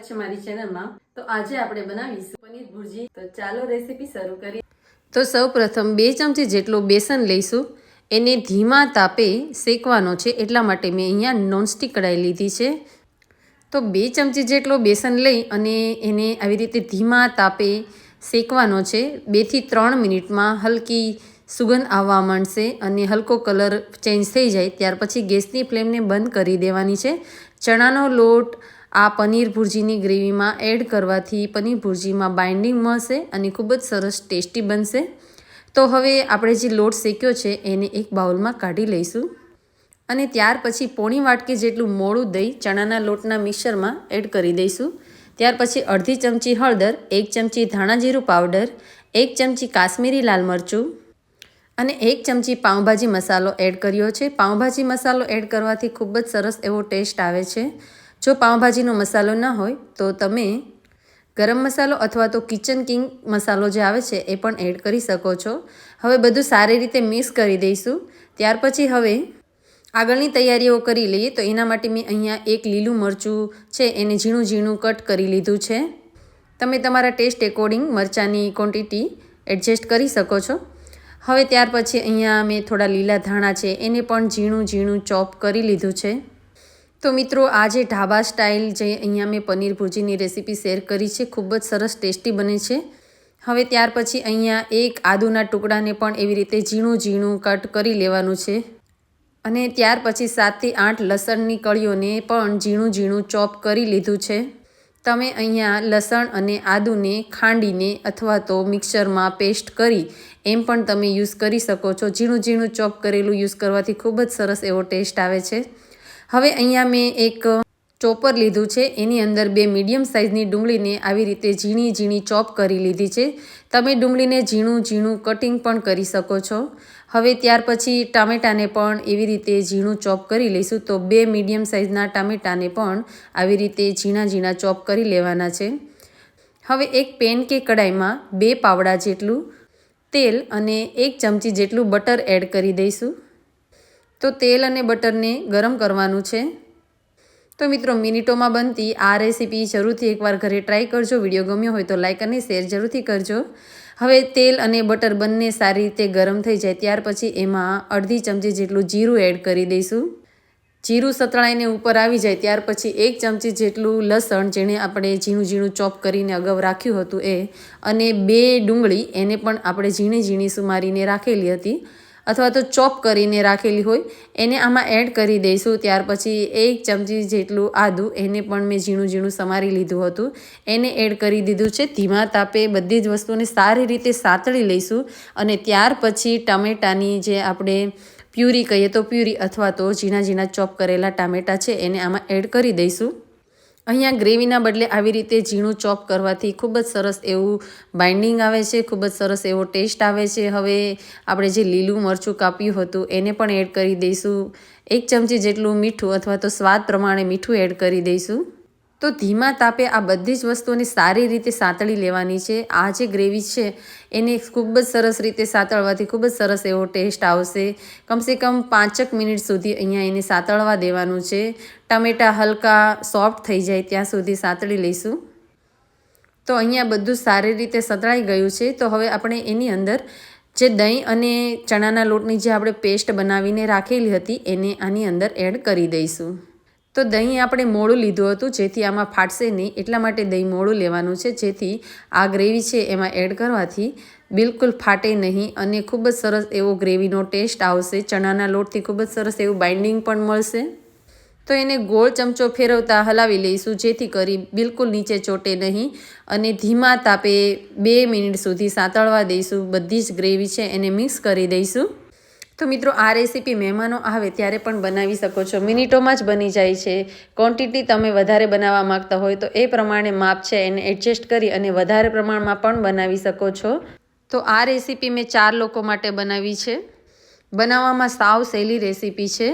સ્વાગત છે મારી ચેનલમાં. તો આજે આપણે બનાવીશું પનીર ભુરજી. તો ચાલો રેસીપી શરૂ કરીએ. તો સૌ પ્રથમ બે ચમચી જેટલું બેસન લઈશું. એને ધીમા તાપે શેકવાનો છે એટલા માટે મેં અહીંયા નોનસ્ટિક કઢાઈ લીધી છે. તો બે ચમચી જેટલો બેસન લઈ અને એને આવી રીતે ધીમા તાપે શેકવાનો છે. બેથી ત્રણ મિનિટમાં હલકી સુગંધ આવવા માંડશે અને હલકો કલર ચેન્જ થઈ જાય. ત્યાર પછી ગેસની ફ્લેમને બંધ કરી દેવાની છે. ચણાનો લોટ આ પનીર ભુરજીની ગ્રેવીમાં એડ કરવાથી પનીર ભુરજીમાં બાઇન્ડિંગ મળશે અને ખૂબ જ સરસ ટેસ્ટી બનશે. તો હવે આપણે જે લોટ શેક્યો છે એને એક બાઉલમાં કાઢી લઈશું. અને ત્યાર પછી પોણી વાટકી જેટલું મોડું દહીં ચણાના લોટના મિક્સરમાં એડ કરી દઈશું. ત્યાર પછી અડધી ચમચી હળદર, એક ચમચી ધાણાજીરું પાવડર, એક ચમચી કાશ્મીરી લાલ મરચું અને એક ચમચી પાઉંભાજી મસાલો એડ કર્યો છે. પાઉંભાજી મસાલો એડ કરવાથી ખૂબ જ સરસ એવો ટેસ્ટ આવે છે. જો પાઉંભાજીનો મસાલો ન હોય, તો તમે ગરમ મસાલો અથવા તો કિચન કિંગ મસાલો જે આવે છે, એ પણ એડ કરી શકો છો. હવે બધું સારી રીતે મિક્સ કરી દઈશું. ત્યાર પછી હવે આગળની તૈયારીઓ કરી લઈએ. તો એના માટે મેં અહીંયા એક લીલું મરચું છે, એને ઝીણું ઝીણું કટ કરી લીધું છે. તમે તમારા ટેસ્ટ એકોર્ડિંગ મરચાંની ક્વોન્ટિટી એડજસ્ટ કરી શકો છો. હવે ત્યાર પછી અહીંયા મેં થોડા લીલા ધાણા છે, એને પણ ઝીણું ઝીણું ચોપ કરી લીધું છે. તો મિત્રો, આ જે ઢાબા સ્ટાઇલ જે અહીંયા મેં પનીર ભુજીની રેસીપી શેર કરી છે, ખૂબ જ સરસ ટેસ્ટી બને છે. હવે ત્યાર પછી અહીંયા એક આદુના ટુકડાને પણ એવી રીતે ઝીણું ઝીણું કટ કરી લેવાનું છે. અને ત્યાર પછી સાતથી આઠ લસણની કળીઓને પણ ઝીણું ઝીણું ચોપ કરી લીધું છે. તમે અહીંયા લસણ અને આદુને ખાંડીને અથવા તો મિક્સરમાં પેસ્ટ કરી એમ પણ તમે યુઝ કરી શકો છો. ઝીણું ઝીણું ચોપ કરેલું યુઝ કરવાથી ખૂબ જ સરસ એવો ટેસ્ટ આવે છે. હવે અહીંયા મેં એક ચોપર લીધું છે. એની અંદર બે મીડિયમ સાઇઝની ડુંગળીને આવી રીતે ઝીણી ઝીણી ચોપ કરી લીધી છે. તમે ડુંગળીને ઝીણું ઝીણું કટિંગ પણ કરી શકો છો. હવે ત્યાર પછી ટામેટાને પણ એવી રીતે ઝીણું ચોપ કરી લઈશું તો બે મીડિયમ સાઇઝના ટામેટાને પણ આવી રીતે ઝીણા ઝીણા ચોપ કરી લેવાના છે. હવે એક પેન કે કડાઈમાં બે પાવડા જેટલું તેલ અને એક ચમચી જેટલું બટર એડ કરી દઈશું. તો તેલ અને બટરને ગરમ કરવાનું છે. તો મિત્રો, મિનિટોમાં બનતી આ રેસીપી જરૂરથી એકવાર ઘરે ટ્રાય કરજો. વીડિયો ગમ્યો હોય તો લાઇક અને શેર જરૂરથી કરજો. હવે તેલ અને બટર બંને સારી રીતે ગરમ થઈ જાય ત્યાર પછી એમાં અડધી ચમચી જેટલું જીરું એડ કરી દઈશું. જીરું સતળાઈને ઉપર આવી જાય ત્યાર પછી એક ચમચી જેટલું લસણ જેણે આપણે ઝીણું ઝીણું ચોપ કરીને અગાઉ રાખ્યું હતું એ, અને બે ડુંગળી એને પણ આપણે ઝીણી ઝીણી સુમારીને રાખેલી હતી. અથવા તો ચોપ કરીને રાખેલી હોય, એને આમાં એડ કરી દઈશું. ત્યાર પછી એક ચમચી જેટલું આદું, એને પણ મેં ઝીણું ઝીણું સમારી લીધું હતું. એને એડ કરી દીધું છે. ધીમા તાપે બધી જ વસ્તુને સારી રીતે સાતળી લઈશું અને ત્યાર પછી ટામેટાની જે આપણે પ્યુરી કહીએ તો પ્યુરી અથવા તો ઝીણા ઝીણા ચોપ કરેલા ટામેટાં છે, એને આમાં એડ કરી દઈશું. અહીંયા ગ્રેવીના બદલે આવી રીતે ઝીણું ચોપ કરવાથી ખૂબ જ સરસ એવું બાઇન્ડિંગ આવે છે, ખૂબ જ સરસ એવો ટેસ્ટ આવે છે. હવે આપણે જે લીલું મરચું કાપ્યું હતું, એને પણ એડ કરી દઈશું. એક ચમચી જેટલું મીઠું અથવા તો સ્વાદ પ્રમાણે મીઠું એડ કરી દઈશું. તો ધીમા તાપે આ બધી જ વસ્તુઓને સારી રીતે સાંતળી લેવાની છે. આ જે ગ્રેવી છે, એને ખૂબ જ સરસ રીતે સાંતળવાથી ખૂબ જ સરસ એવો ટેસ્ટ આવશે. કમસે કમ પાંચક મિનિટ સુધી અહીંયા એને સાંતળવા દેવાનું છે. ટમેટાં હલકા સોફ્ટ થઈ જાય ત્યાં સુધી સાંતળી લઈશું. તો અહીંયા બધું સારી રીતે સતળાઈ ગયું છે. તો હવે આપણે એની અંદર જે દહીં અને ચણાના લોટની જે આપણે પેસ્ટ બનાવીને રાખેલી હતી, એને આની અંદર એડ કરી દઈશું. તો દહીં આપણે મોડું લીધું હતું, જેથી આમાં ફાટશે નહીં. એટલા માટે દહીં મોડું લેવાનું છે. જેથી આ ગ્રેવી છે એમાં એડ કરવાથી બિલકુલ ફાટે નહીં અને ખૂબ જ સરસ એવો ગ્રેવીનો ટેસ્ટ આવશે. ચણાના લોટથી ખૂબ જ સરસ એવું બાઇન્ડિંગ પણ મળશે. તો એને ગોળ ચમચો ફેરવતા હલાવી લઈશું, જેથી કરી બિલકુલ નીચે ચોટે નહીં અને ધીમા તાપે બે મિનિટ સુધી સાંતળવા દઈશું. બધી જ ગ્રેવી છે એને મિક્સ કરી દઈશું. તો મિત્રો, આ રેસીપી મહેમાનો આવે ત્યારે પણ બનાવી શકો છો. મિનિટોમાં જ બની જાય છે. ક્વોન્ટિટી તમે વધારે બનાવવા માગતા હોય તો એ પ્રમાણે માપ છે એને એડજસ્ટ કરી અને વધારે પ્રમાણમાં પણ બનાવી શકો છો. તો આ રેસીપી મેં ચાર લોકો માટે બનાવી છે. બનાવવામાં સાવ સહેલી રેસીપી છે.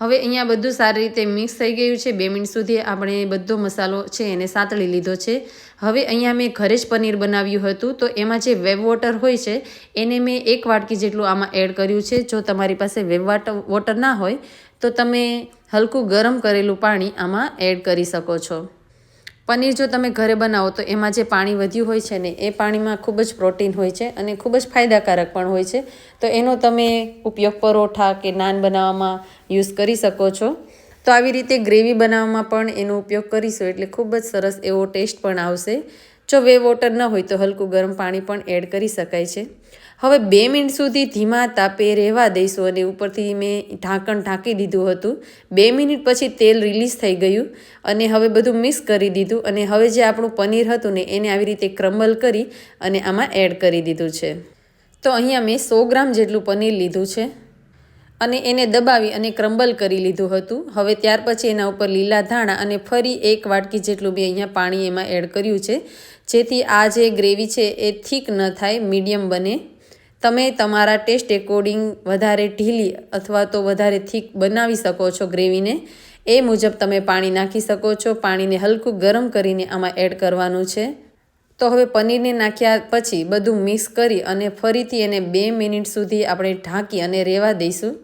હવે અહીંયા બધું સારી રીતે મિક્સ થઈ ગયું છે. બે મિનિટ સુધી આપણે બધો મસાલો છે એને સાતળી લીધો છે. હવે અહીંયા મેં ઘરે જ પનીર બનાવ્યું હતું. તો એમાં જે વેવ વોટર હોય છે, એને મેં એક વાટકી જેટલું આમાં એડ કર્યું છે. જો તમારી પાસે વેવ વોટર ના હોય, તો તમે હલકું ગરમ કરેલું પાણી આમાં એડ કરી શકો છો. પનીર જો તમે ઘરે બનાવો તો એમાં જે પાણી વધ્યું હોય છે ને, એ પાણીમાં ખૂબ જ પ્રોટીન હોય છે અને ખૂબ જ ફાયદાકારક પણ હોય છે. તો એનો તમે ઉપયોગ પરોઠા કે નાન બનાવવામાં યુઝ કરી શકો છો. તો આવી રીતે ગ્રેવી બનાવવામાં પણ એનો ઉપયોગ કરીશું એટલે ખૂબ જ સરસ એવો ટેસ્ટ પણ આવશે. જો વે વોટર ન હોય તો હલકું ગરમ પાણી પણ એડ કરી શકાય છે. હવે બે મિનિટ સુધી ધીમા તાપે રહેવા દઈશું અને ઉપરથી મેં ઢાંકણ ઢાંકી દીધું હતું. બે મિનિટ પછી તેલ રિલીઝ થઈ ગયું અને હવે બધું મિક્સ કરી દીધું અને હવે જે આપણું પનીર હતું ને એને આવી રીતે ક્રમ્બલ કરી અને આમાં એડ કરી દીધું છે. તો અહીંયા મેં સો ગ્રામ જેટલું પનીર લીધું છે. અને એને દબાવી અને ક્રમ્બલ કરી લીધું હતું. હવે ત્યાર પછી એના ઉપર લીલા ધાણા અને ફરી એક વાટકી જેટલું બી અહીંયા પાણી એમાં એડ કર્યું છે. જેથી આ જે ગ્રેવી છે એ થીક ન થાય, મીડિયમ બને. તમે તમારા ટેસ્ટ એકોર્ડિંગ વધારે ઢીલી અથવા તો વધારે થીક બનાવી શકો છો ગ્રેવીને. એ મુજબ તમે પાણી નાખી શકો છો. પાણીને હલકું ગરમ કરીને આમાં એડ કરવાનું છે. તો હવે પનીરને નાખ્યા પછી બધું મિક્સ કરી અને ફરીથી એને બે મિનિટ સુધી આપણે ઢાંકી અને રહેવા દઈશું.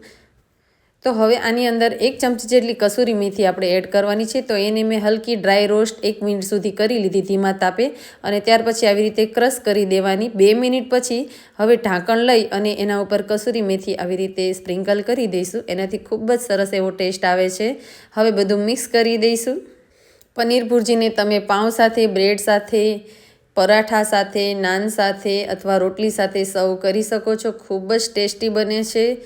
તો હવે આની અંદર એક ચમચી જેટલી કસૂરી મેથી આપણે એડ કરવાની છે. તો એને મેં હલકી ડ્રાય રોસ્ટ એક મિનિટ સુધી કરી લીધી ધીમા તાપે અને ત્યાર પછી આવી રીતે ક્રશ કરી દેવાની. બે મિનિટ પછી હવે ઢાંકણ લઈ અને એના ઉપર કસૂરી મેથી આવી રીતે સ્પ્રિંકલ કરી દઈશું. એનાથી ખૂબ જ સરસ એવો ટેસ્ટ આવે છે. હવે બધું મિક્સ કરી દઈશું. પનીર ભુરજીને તમે પાઉં સાથે, બ્રેડ સાથે પરાઠા સાથે, નાન સાથે અથવા રોટલી સાથે સર્વ કરી શકો છો. ખૂબ જ ટેસ્ટી બને છે.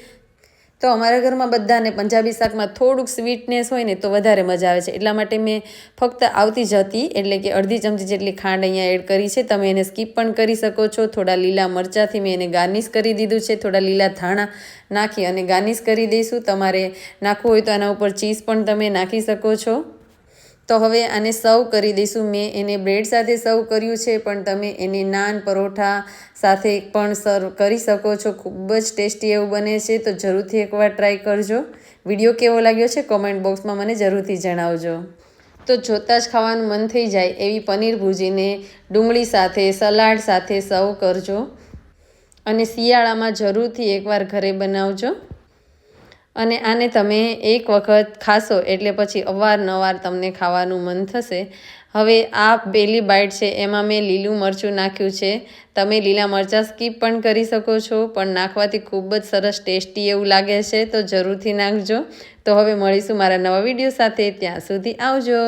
તો અમારા ઘરમાં બધાને પંજાબી શાકમાં થોડુંક સ્વીટનેસ હોય ને તો વધારે મજા આવે છે. એટલા માટે મેં ફક્ત આવતી જ હતી. એટલે કે અડધી ચમચી જેટલી ખાંડ અહીંયા એડ કરી છે. તમે એને સ્કીપ પણ કરી શકો છો. થોડા લીલા મરચાંથી મેં એને ગાર્નિશ કરી દીધું છે. થોડા લીલા ધાણા નાખી અને ગાર્નિશ કરી દઈશું. તમારે નાખવું હોય તો આના ઉપર ચીઝ પણ તમે નાખી શકો છો. તો હવે આને સર્વ કરી દઈશું. મેં એને બ્રેડ સાથે સર્વ કર્યું છે, પણ તમે એને નાન પરોઠા સાથે પણ સર્વ કરી શકો છો. ખૂબ જ ટેસ્ટી એવું બને છે, તો જરૂરથી એકવાર ટ્રાય કરજો. વીડિયો કેવો લાગ્યો છે કોમેન્ટ બોક્સમાં મને જરૂરથી જણાવજો. તો જોતાં જ ખાવાનું મન થઈ જાય એવી પનીર ભૂજીને ડુંગળી સાથે, સલાડ સાથે સર્વ કરજો. અને શિયાળામાં જરૂરથી એકવાર ઘરે બનાવજો. અને આને તમે એક વખત ખાશો એટલે પછી અવારનવાર તમને ખાવાનું મન થશે. હવે આ પહેલી બાઇટ છે, એમાં મેં લીલું મરચું નાખ્યું છે. તમે લીલા મરચાં સ્કીપ પણ કરી શકો છો, પણ નાખવાથી ખૂબ જ સરસ ટેસ્ટી એવું લાગે છે, તો જરૂરથી નાખજો. તો હવે મળીશું મારા નવા વીડિયો સાથે, ત્યાં સુધી આવજો.